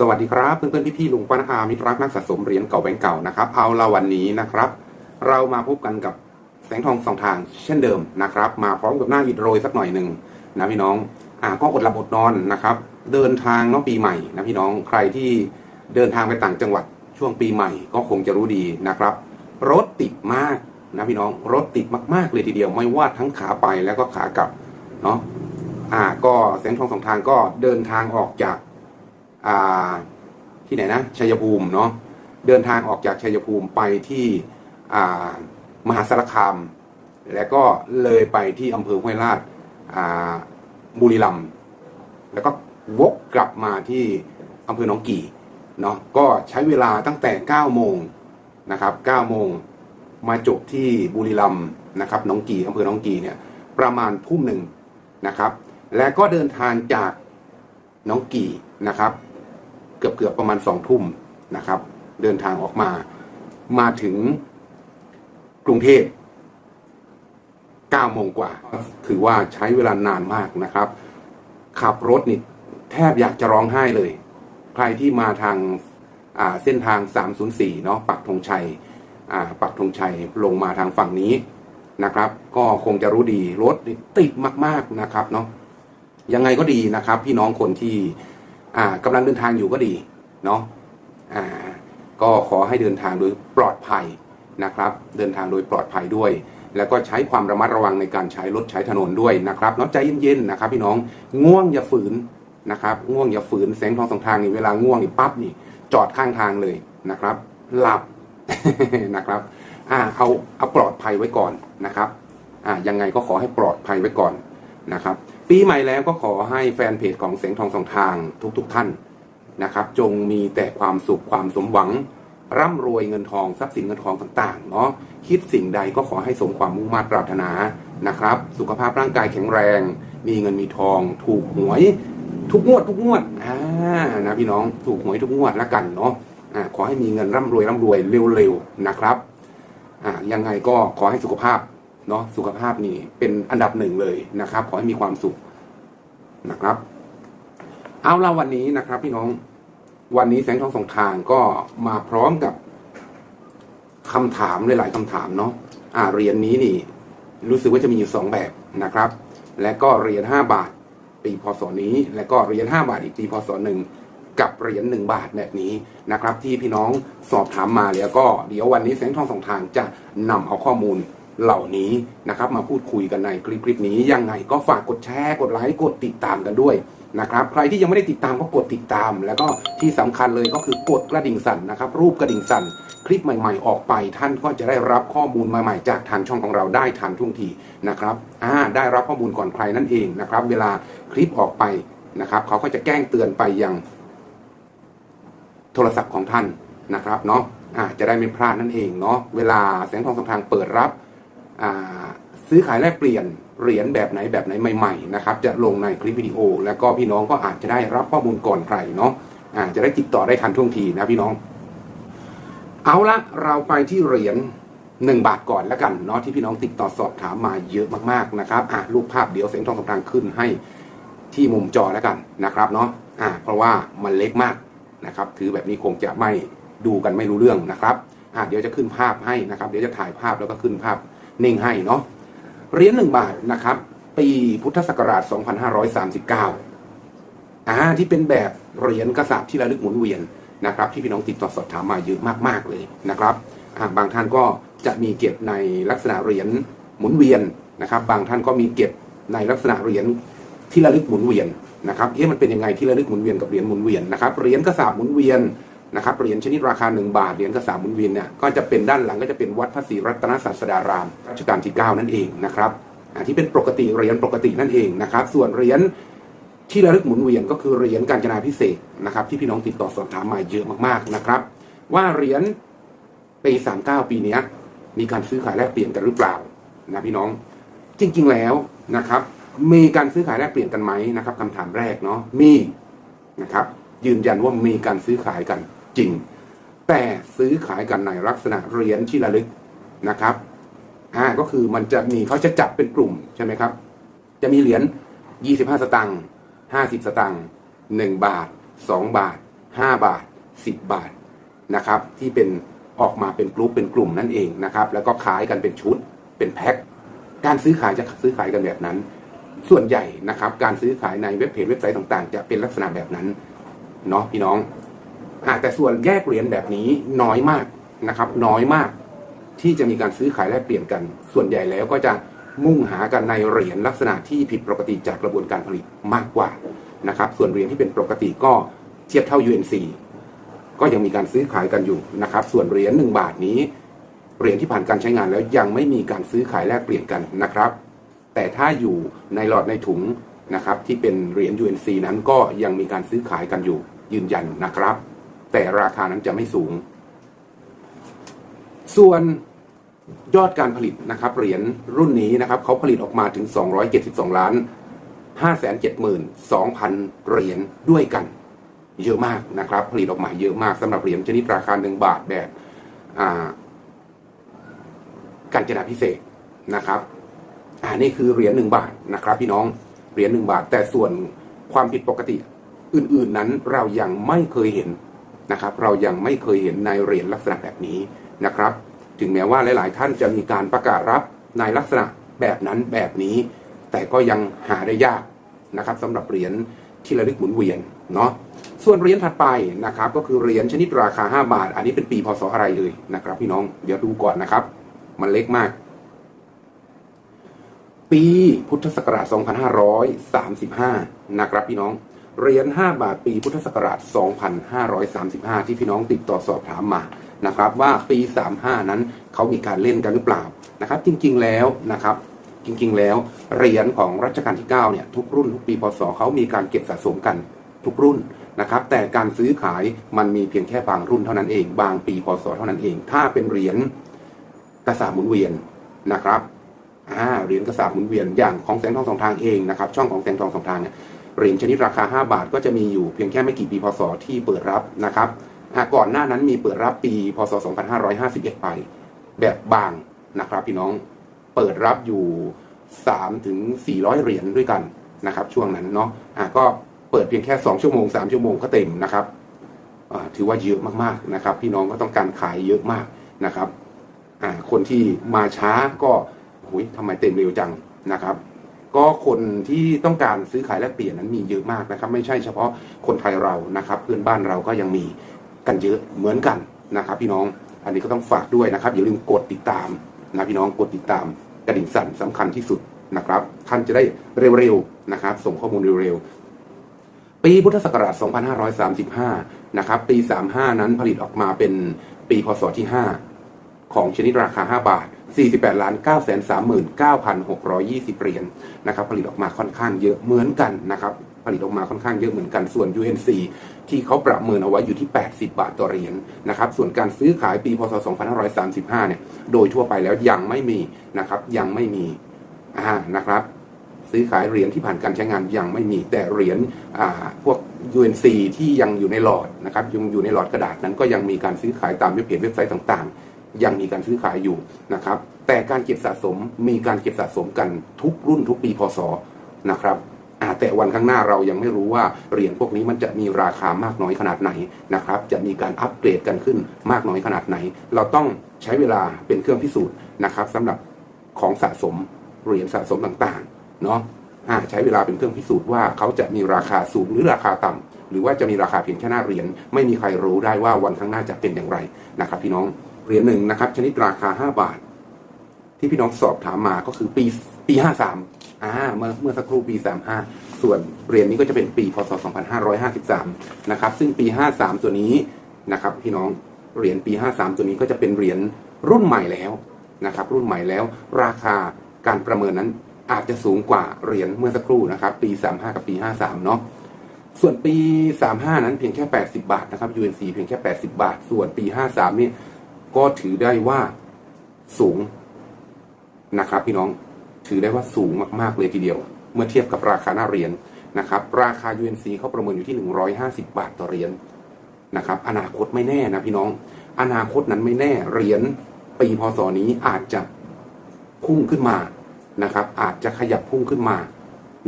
สวัสดีครับเพื่อนๆพี่ๆลุงป้านาอามิตรรักนักสะสมเหรียญเก่าแบงก์เก่านะครับเอาละวันนี้นะครับ เรามาพบกันกับแสงทองสองทางเช่นเดิมนะครับ มาพร้อมกับหน้าอิดโรยสักหน่อยหนึ่งนะพี่น้องอ่าก็อดหลับอดนอนนะครับ เดินทางเนาะปีใหม่นะพี่น้องใครที่เดินทางไปต่างจังหวัดช่วงปีใหม่ก็คงจะรู้ดีนะครับ รถติดมากนะพี่น้องรถติดมากๆเลยทีเดียว ไม่ว่าทั้งขาไปแล้วก็ขากลับเนาะอ่าก็แสงทองสองทางก็เดินทางออกจาก ที่ไหนนะชัยภูมิเนาะเดินทางออกจากชัยภูมิไปที่มหาสารคาม แล้วก็เลยไปที่อำเภอห้วยลาดบุรีรัมย์แล้วก็วกกลับมาที่อำเภอหนองกี่เนาะก็ใช้เวลาตั้งแต่ 9 โมงนะครับ 9 โมงมาจบที่บุรีรัมย์นะครับหนองกี่อำเภอหนองกี่เนี่ยประมาณทุ่มหนึ่งนะครับ และก็เดินทางจากหนองกี่นะครับ เกือบเกือบประมาณสองทุ่มนะครับ เดินทางออกมามาถึงกรุงเทพเก้าโมงกว่า ถือว่าใช้เวลานานมากนะครับ ขับรถนี่แทบอยากจะร้องไห้เลย ใครที่มาทางาเส้นทาง 304 เนาะปักธงชัยอ่าปักธงชัยลงมาทางฝั่งนี้นะครับ ก็คงจะรู้ดีรถติดมาก ๆนะครับเนาะยังไงก็ดีนะครับ พี่น้องคนที่ กำลังเดินทางอยู่ก็ดีเนาะก็ขอให้เดินทางโดยปลอดภัยนะครับ เดินทางโดยปลอดภัยด้วย แล้วก็ใช้ความระมัดระวังในการใช้รถใช้ถนนด้วยนะครับเนาะใจเย็นๆนะครับ พี่น้องง่วงอย่าฝืนนะครับง่วงอย่าฝืนแสงทองสองทางนี่เวลาง่วงนี่ปั๊บนี่ จอดข้างทางเลยนะครับ หลับนะครับอ่าเอาเอาปลอดภัยไว้ก่อนนะครับอ่ายังไงก็ขอให้ปลอดภัยไว้ก่อนนะครับ ปีใหม่แล้วก็ขอให้แฟนเพจของเสียงทองสองทางทุกๆทท่านนะครับ จงมีแต่ความสุขความสมหวัง ร่ำรวยเงินทองทรัพย์สินเงินทองต่างๆเนาะคิดสิ่งใดก็ขอให้สมความมุ่งมั่นปรารถนานะครับ สุขภาพร่างกายแข็งแรง มีเงินมีทอง ถูกหวย ทุกงวด ทุกงวดอ่านะพี่น้องถูกหวยทุกงวดแล้วกันเนาะอ่าขอให้มีเงินร่ำรวยร่ำรวยเร็วๆนะครับอ่ายังไงก็ขอให้สุขภาพ เนาะสุขภาพนี่เป็นอันดับหนึ่งเลยนะครับ ขอให้มีความสุขนะครับ เอาละวันนี้นะครับ พี่น้องวันนี้แสงทองสองทางก็มาพร้อมกับคำถามหลาย ๆคำถามเนาะอ่าเรียญนี้นี่ รู้สึกว่าจะมีอยู่สองแบบนะครับ และก็เรียญห้าบาทปีพศนี้ และก็เรียญ5บาทอีกปีพศหนึ่งกับเหรียญ1บาทแบบนี้นะครับ ที่พี่น้องสอบถามมาแล้วก็เดี๋ยววันนี้แสงทองสองทางจะนำเอาข้อมูล เหล่านี้นะครับมาพูดคุยกันในคลิปคลิปนี้ยังไงก็ฝากกดแชร์ กดไลค์กดติดตามกันด้วยนะครับใครที่ยังไม่ได้ติดตามก็กดติดตาม แล้วก็ที่สำคัญเลยก็คือกดกระดิ่งสั่นนะครับ รูปกระดิ่งสั่น คลิปใหม่ ๆ ออกไป ท่านก็จะได้รับข้อมูลใหม่ๆ จากทางช่องของเราได้ทันท่วงทีนะครับอ่าได้รับข้อมูลก่อนใครนั่นเองนะครับ เวลาคลิปออกไปนะครับ เขาก็จะแจ้งเตือนไปยัง โทรศัพท์ของท่านนะครับเนาะอ่าจะได้ไม่พลาดนั่นเองเนาะเวลาแสงทองสองทางเปิดรับ ซื้อขายแลกเปลี่ยนเหรียญแบบไหนแบบไหนใหม่ๆนะครับจะลงในคลิปวิดีโอ แล้วก็พี่น้องก็อาจจะได้รับข้อมูลก่อนใครเนาะอ่าจะได้ติดต่อได้ทันท่วงทีนะพี่น้อง เอาละเราไปที่เหรียญหนึ่งบาทก่อนแล้วกันเนาะที่พี่น้องติดต่อสอบถามมาเยอะมากๆนะครับอะรูปภาพเดี๋ยวเสียงทองสำทางขึ้นให้ที่มุมจอแล้วกันนะครับเนาะอะเพราะว่ามันเล็กมากนะครับถือแบบนี้คงจะไม่ดูกันไม่รู้เรื่องนะครับอะเดี๋ยวจะขึ้นภาพให้นะครับ เดี๋ยวจะถ่ายภาพแล้วก็ขึ้นภาพ นิ่งให้เนาะเหรียญหนึ่งบาทนะครับ ปีพุทธศักราช 2539อ่าที่เป็นแบบเหรียญกระสาบที่ระลึกหมุนเวียนนะครับ ที่พี่น้องติดต่อสอบถามมาเยอะมากๆเลยนะครับาบางท่านก็จะมีเก็บในลักษณะเหรียญหมุนเวียนนะครับ บางท่านก็มีเก็บในลักษณะเหรียญที่ระลึกหมุนเวียนนะครับเอ๊ะมันเป็นยังไงที่ระลึกหมุนเวียนกับเหรียญหมุนเวียนนะครับเหรียญกระสาบหมุนเวียน นะครับเหรียญชนิดราคา 1 บาทเหรียญกระสาบหมุนเวียนเนี่ยก็จะเป็นด้านหลังก็จะเป็นวัดพระศรีรัตนศาสดารามรัชกาลที่ 9 นั่นเองนะครับที่เป็นปกติเหรียญปกตินั่นเองนะครับ ส่วนเหรียญที่ระลึกหมุนเวียนก็คือเหรียญการจนาพิเศษนะครับ ที่พี่น้องติดต่อสอบถามมาเยอะมากๆนะครับ ว่าเหรียญปี39 ปีนี้มีการซื้อขายแลกเปลี่ยนกันหรือเปล่านะพี่น้องจริง ๆแล้วนะครับ มีการซื้อขายแลกเปลี่ยนกันไหมนะครับคำถามแรกเนาะมีนะครับยืนยันว่ามีการซื้อขายกัน จริง แต่ซื้อขายกันในลักษณะเหรียญที่ระลึกนะครับอ่าก็คือมันจะมีเขาจะจับเป็นกลุ่มใช่ไหมครับ จะมีเหรียญ25 สตังค์50 สตังค์1บาท 2 บาท 5 บาท 10 บาทนะครับ ที่เป็นออกมาเป็นกลุ่มเป็นกลุ่มนั่นเองนะครับ แล้วก็ขายกันเป็นชุดเป็นแพ็คการซื้อขายจะซื้อขายกันแบบนั้น ส่วนใหญ่นะครับ การซื้อขายในเว็บเพจเว็บไซต์ต่างๆ จะเป็นลักษณะแบบนั้นเนาะพี่น้อง แต่ส่วนแยกเหรียญแบบนี้น้อยมากนะครับ น้อยมากที่จะมีการซื้อขายแลกเปลี่ยนกัน ส่วนใหญ่แล้วก็จะมุ่งหากันในเหรียญลักษณะที่ผิดปกติจากกระบวนการผลิตมากกว่านะครับ ส่วนเหรียญที่เป็นปกติก็เทียบเท่า UNC ก็ยังมีการซื้อขายกันอยู่นะครับ ส่วนเหรียญหนึ่งบาทนี้เหรียญที่ผ่านการใช้งานแล้วยังไม่มีการซื้อขายแลกเปลี่ยนกันนะครับ แต่ถ้าอยู่ในหลอดในถุงนะครับ ที่เป็นเหรียญ UNC นั้นก็ยังมีการซื้อขายกันอยู่ยืนยันนะครับ แต่ราคานั้นจะไม่สูง ส่วนยอดการผลิตนะครับเหรียญรุ่นนี้นะครับเขาผลิตออกมาถึง 272 ล้าน 572,000 เหรียญด้วยกัน เยอะมากนะครับ ผลิตออกมาเยอะมากสำหรับเหรียญชนิดราคาหนึ่งบาทแบบการจนาพิเศษนะครับอ่านี่คือเหรียญหนึ่งบาทนะครับ พี่น้องเหรียญหนึ่งบาท แต่ส่วนความผิดปกติอื่นๆนั้นเรายังไม่เคยเห็น นะครับเรายังไม่เคยเห็นในเหรียญลักษณะแบบนี้นะครับ ถึงแม้ว่าหลาย ๆ ท่านจะมีการประกาศรับในลักษณะแบบนั้นแบบนี้ แต่ก็ยังหาได้ยากนะครับสำหรับเหรียญที่ระลึกหมุนเวียนเนาะส่วนเหรียญถัดไปนะครับ ก็คือเหรียญชนิดราคา 5 บาท อันนี้เป็นปีพศอะไรเลยนะครับ พี่น้องเดี๋ยวดูก่อนนะครับ มันเล็กมาก ปีพุทธศักราช 2535 นะครับพี่น้อง เหรียญ5บาทปีพุทธศักราช 2535 ที่พี่น้องติดต่อสอบถามมานะครับ ว่าปี 35 นั้นเขามีการเล่นกันหรือเปล่านะครับ จริงๆแล้วนะครับจริงๆแล้วเหรียญของรัชกาลที่9เนี่ยทุกรุ่นทุกปีพศเขามีการเก็บสะสมกันทุกรุ่นนะครับ แต่การซื้อขายมันมีเพียงแค่บางรุ่นเท่านั้นเอง บางปีพศเท่านั้นเอง ถ้าเป็นเหรียญกระสาบหมุนเวียนนะครับอ่าเหรียญกระสาบหมุนเวียนอย่างของแสงทองสองทางเองนะครับ ช่องของแสงทองสองทางเนี่ย เหรียญชนิดราคา 5 บาท ก็จะมีอยู่เพียงแค่ไม่กี่ปีพศที่เปิดรับนะครับอ่าก่อนหน้านั้นมีเปิดรับปีพศ 2551 ไป แบบบางนะครับ พี่น้องเปิดรับอยู่ 3 ถึง 400 เหรียญด้วยกันนะครับ ช่วงนั้นเนาะก็เปิดเพียงแค่ 2 ชั่วโมง 3 ชั่วโมงก็เต็มนะครับถือว่าเยอะมากๆนะครับ พี่น้องก็ต้องการขายเยอะมากนะครับคนที่มาช้าก็หุยทำไมเต็มเร็วจังนะครับ ก็คนที่ต้องการซื้อขายแลกเปลี่ยนนั้นมีเยอะมากนะครับ ไม่ใช่เฉพาะคนไทยเรานะครับเพื่อนบ้านเราก็ยังมีกันเยอะเหมือนกันนะครับ พี่น้องอันนี้ก็ต้องฝากด้วยนะครับ อย่าลืมกดติดตามนะพี่น้องกดติดตามกระดิ่งสั่นสำคัญที่สุดนะครับ ท่านจะได้เร็วๆนะครับ ส่งข้อมูลเร็วๆปีพุทธศักราช 2535 นะครับ ปี 35 นั้นผลิตออกมาเป็นปีพศที่ 5 ของชนิดราคา 5 บาท 48ล้าน9 3 9 6 2 0เหรียญนะครับผลิตออกมาค่อนข้างเยอะเหมือนกันนะครับผลิตออกมาค่อนข้างเยอะเหมือนกันส่วน UNC ที่เขาประเมินเอาไว้อยู่ที่ 80 บาทต่อเหรียญนะครับส่วนการซื้อขายปีพศ 2535 เนี่ยโดยทั่วไปแล้วยังไม่มีนะครับยังไม่มีอ่านะครับซื้อขายเหรียญที่ผ่านการใช้งานยังไม่มีแต่เหรียญอ่าพวก UNC ที่ยังอยู่ในหลอดนะครับยังอยู่ในหลอดกระดาษนั้นก็ยังมีการซื้อขายตามเว็บเพจเว็บไซต์ต่างๆ ยังมีการซื้อขายอยู่นะครับแต่การเก็บสะสมมีการเก็บสะสมกันทุกรุ่นทุกปีพศนะครับแต่วันข้างหน้าเรายังไม่รู้ว่าเหรียญพวกนี้มันจะมีราคามากน้อยขนาดไหนนะครับ จะมีการอัปเกรดกันขึ้นมากน้อยขนาดไหน เราต้องใช้เวลาเป็นเครื่องพิสูจน์นะครับสำหรับของสะสมเหรียญสะสมต่างๆเนาะใช้เวลาเป็นเครื่องพิสูจน์ว่าเขาจะมีราคาสูงหรือราคาต่ำหรือว่าจะมีราคาเพียงแค่หน้าเหรียญไม่มีใครรู้ได้ว่าวันข้างหน้าจะเป็นอย่างไรนะครับ พี่น้อง เหรียญหนึ่งนะครับ ชนิดราคา5บาท ที่พี่น้องสอบถามมาก็คือปีปี53อ่าเมื่อเมื่อสักครู่ปี35ส่วนเหรียญนี้ก็จะเป็นปีพศ2553นะครับ ซึ่งปี53ตัวนี้นะครับ พี่น้องเหรียญปี53ตัวนี้ก็จะเป็นเหรียญรุ่นใหม่แล้วนะครับ รุ่นใหม่แล้ว ราคาการประเมินนั้นอาจจะสูงกว่าเหรียญเมื่อสักครู่นะครับ ปี 35 กับปี 53 เนาะส่วนปี 35 นั้นเพียงแค่ 80 บาทนะครับ UNC เพียงแค่ 80 บาท ส่วนปี 53 นี่ ก็ถือได้ว่าสูงนะครับ พี่น้องถือได้ว่าสูงมากๆเลยทีเดียว เมื่อเทียบกับราคาหน้าเหรียญนะครับ ราคา UNC เขาประเมินอยู่ที่ 150 บาทต่อเหรียญนะครับ อนาคตไม่แน่นะพี่น้อง อนาคตนั้นไม่แน่เหรียญปีพศนี้อาจจะพุ่งขึ้นมานะครับ อาจจะขยับพุ่งขึ้นมา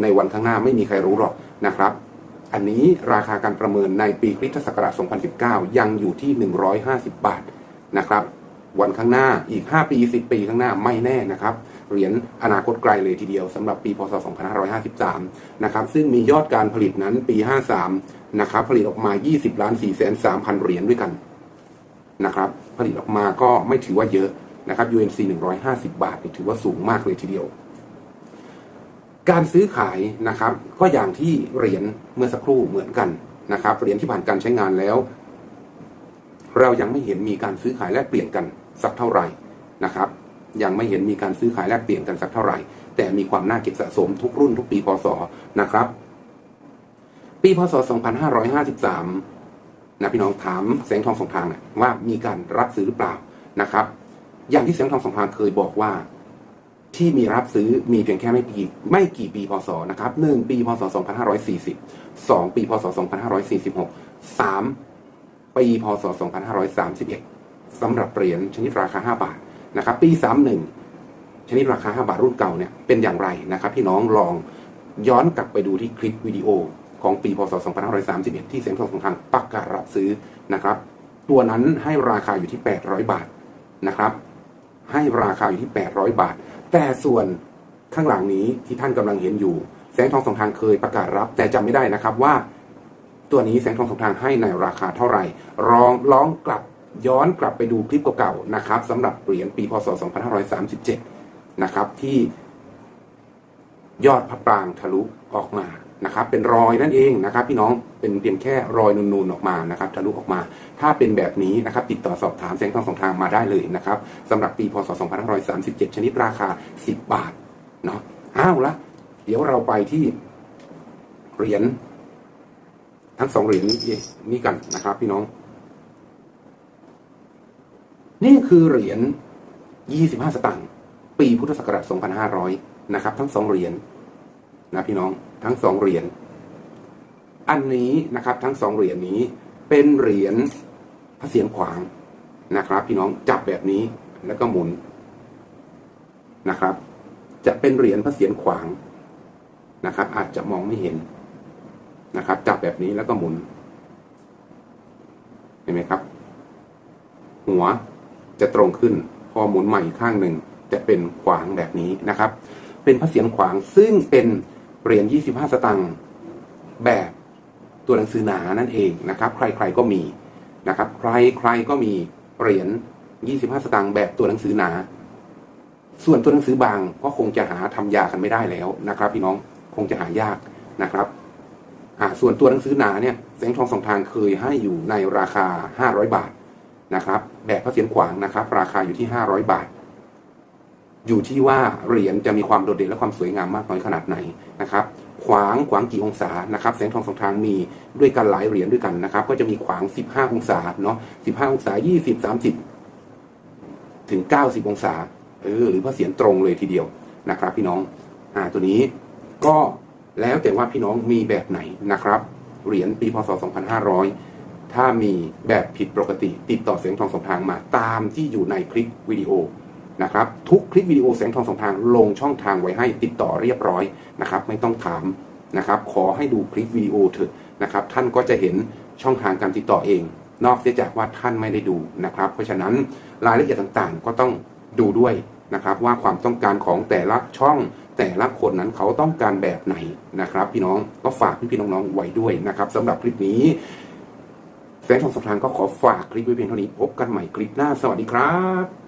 ในวันข้างหน้าไม่มีใครรู้หรอกนะครับ อันนี้ราคาการประเมินในปีคริสตศักราช 2019 ยังอยู่ที่ 150 บาท นะครับ วันข้างหน้าอีก 5 ปี 10 ปีข้างหน้าไม่แน่นะครับเหรียญอนาคตไกลเลยทีเดียวสำหรับปีพศ 2553 นะครับ ซึ่งมียอดการผลิตนั้นปี 53 นะครับ ผลิตออกมา 20ล้าน4แสน3พันเหรียญด้วยกันนะครับ ผลิตออกมาก็ไม่ถือว่าเยอะนะครับ UNC 150 บาทนี่ถือว่าสูงมากเลยทีเดียว การซื้อขายนะครับ ก็อย่างที่เหรียญเมื่อสักครู่เหมือนกันนะครับเหรียญที่ผ่านการใช้งานแล้ว เรายังไม่เห็นมีการซื้อขายแลกเปลี่ยนกันสักเท่าไหร่นะครับ ยังไม่เห็นมีการซื้อขายแลกเปลี่ยนกันสักเท่าไหร่ แต่มีความน่าเก็บสะสมทุกรุ่นทุกปีพศนะครับ ปีพศ 2553นะพี่น้องถามแสงทองสองทางว่ามีการรับซื้อหรือเปล่านะครับ อย่างที่แสงทองสองทางเคยบอกว่าที่มีรับซื้อมีเพียงแค่ไม่กี่ไม่กี่ปีพศนะครับหนึ่งปีพศ 2540สองปีพศ 2546สาม ปีพศ 2531สำหรับเหรียญชนิดราคา 5 บาทนะครับ ปี 31 ชนิดราคา 5 บาทรุ่นเก่าเนี่ยเป็นอย่างไรนะครับ พี่น้องลองย้อนกลับไปดูที่คลิปวิดีโอของปีพศ 2531 ที่เสียงทองสองทางประกาศรับซื้อนะครับ ตัวนั้นให้ราคาอยู่ที่ 800 บาทนะครับ ให้ราคาอยู่ที่ 800 บาท แต่ส่วนข้างหลังนี้ที่ท่านกำลังเห็นอยู่ แสงทองสองทางเคยประกาศรับ แต่จำไม่ได้นะครับว่า ตัวนี้แสงทองสองทางให้ในราคาเท่าไหร่ลองลองกลับย้อนกลับไปดูคลิปเก่าๆนะครับสำหรับเหรียญปีพศ 2537 นะครับ ที่ยอดพระปรางทะลุออกมานะครับ เป็นรอยนั่นเองนะครับ พี่น้องเป็นเพียงแค่รอยนูนๆออกมานะครับทะลุออกมา ถ้าเป็นแบบนี้นะครับ ติดต่อสอบถามแสงทองสองทางมาได้เลยนะครับสำหรับปีพศ 2537 ชนิดราคา 10 บาทเนาะอ้าวละเดี๋ยวเราไปที่เหรียญ ทั้งสองเหรียญนี้กันนะครับ พี่น้อง นี่คือเหรียญ25 สตางค์ปีพุทธศักราช2500 นะครับ ทั้งสองเหรียญนะพี่น้องทั้งสองเหรียญอันนี้นะครับ ทั้งสองเหรียญนี้เป็นเหรียญพระเศียรขวางนะครับ พี่น้องจับแบบนี้แล้วก็หมุนนะครับ จะเป็นเหรียญพระเศียรขวางนะครับ อาจจะมองไม่เห็น นะครับ จับแบบนี้แล้วก็หมุน เห็นไหมครับ หัวจะตรงขึ้น พอหมุนใหม่อีกข้างหนึ่งจะเป็นขวางแบบนี้นะครับ เป็นพระเศียรขวางซึ่งเป็นเหรียญ25 สตางค์แบบตัวหนังสือหนานั่นเองนะครับ ใครๆก็มีนะครับ ใครๆก็มีเหรียญ25 สตางค์แบบตัวหนังสือหนา ส่วนตัวหนังสือบางก็คงจะหาทำยากันไม่ได้แล้วนะครับ พี่น้องคงจะหายากนะครับ อ่าส่วนตัวหนังสือหนาเนี่ยแสงทองสองทางเคยให้อยู่ในราคา 500 บาทนะครับแบบพระเศียรขวางนะครับ ราคาอยู่ที่ 500 บาท อยู่ที่ว่าเหรียญจะมีความโดดเด่นและความสวยงามมากน้อยขนาดไหนนะครับ ขวางขวางกี่องศานะครับ แสงทองสองทางมีด้วยกันหลายเหรียญด้วยกันนะครับ ก็จะมีขวาง 15 องศาเนาะ15 องศา 20 30 ถึง 90 องศาเออหรือพระเศียรตรงเลยทีเดียวนะครับ พี่น้องอ่าตัวนี้ก็ แล้วแต่ว่าพี่น้องมีแบบไหนนะครับ เหรียญปีพศ 2500 ถ้ามีแบบผิดปกติติดต่อแสงทองสองทางมาตามที่อยู่ในคลิปวิดีโอนะครับทุกคลิปวิดีโอแสงทองสองทางลงช่องทางไว้ให้ติดต่อเรียบร้อยนะครับ ไม่ต้องถามนะครับขอให้ดูคลิปวิดีโอเถอะนะครับ ท่านก็จะเห็นช่องทางการติดต่อเอง นอกเสียจากว่าท่านไม่ได้ดูนะครับ เพราะฉะนั้นรายละเอียดต่างๆ ก็ต้องดูด้วยนะครับว่าความต้องการของแต่ละช่อง แต่ละคนนั้นเขาต้องการแบบไหนนะครับ พี่น้องก็ฝากพี่ๆน้องๆไว้ด้วยนะครับสำหรับคลิปนี้แสงทองสองทางก็ขอฝากคลิปไว้เพียงเท่านี้พบกันใหม่คลิปหน้าสวัสดีครับ